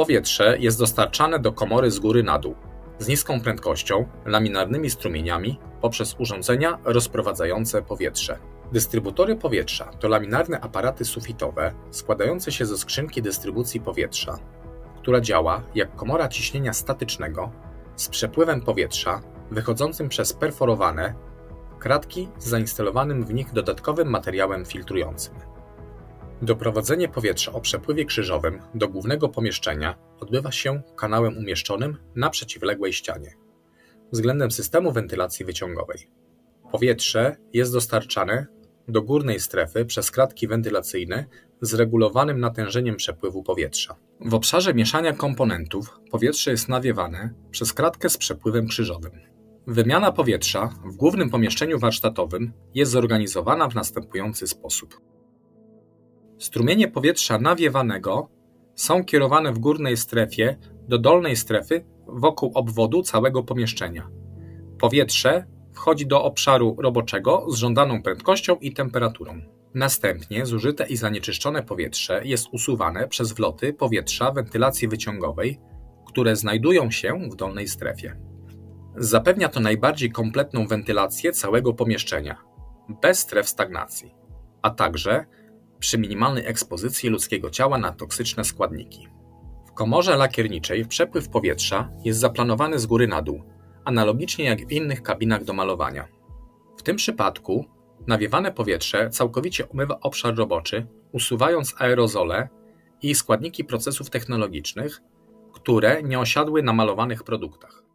Powietrze jest dostarczane do komory z góry na dół, z niską prędkością, laminarnymi strumieniami poprzez urządzenia rozprowadzające powietrze. Dystrybutory powietrza to laminarne aparaty sufitowe składające się ze skrzynki dystrybucji powietrza, która działa jak komora ciśnienia statycznego z przepływem powietrza wychodzącym przez perforowane kratki z zainstalowanym w nich dodatkowym materiałem filtrującym. Doprowadzenie powietrza o przepływie krzyżowym do głównego pomieszczenia odbywa się kanałem umieszczonym na przeciwległej ścianie, względem systemu wentylacji wyciągowej. Powietrze jest dostarczane do górnej strefy przez kratki wentylacyjne z regulowanym natężeniem przepływu powietrza. W obszarze mieszania komponentów powietrze jest nawiewane przez kratkę z przepływem krzyżowym. Wymiana powietrza w głównym pomieszczeniu warsztatowym jest zorganizowana w następujący sposób. Strumienie powietrza nawiewanego są kierowane w górnej strefie do dolnej strefy wokół obwodu całego pomieszczenia. Powietrze wchodzi do obszaru roboczego z żądaną prędkością i temperaturą. Następnie zużyte i zanieczyszczone powietrze jest usuwane przez wloty powietrza wentylacji wyciągowej, które znajdują się w dolnej strefie. Zapewnia to najbardziej kompletną wentylację całego pomieszczenia, bez stref stagnacji, a także przy minimalnej ekspozycji ludzkiego ciała na toksyczne składniki. W komorze lakierniczej przepływ powietrza jest zaplanowany z góry na dół, analogicznie jak w innych kabinach do malowania. W tym przypadku nawiewane powietrze całkowicie umywa obszar roboczy, usuwając aerozole i składniki procesów technologicznych, które nie osiadły na malowanych produktach.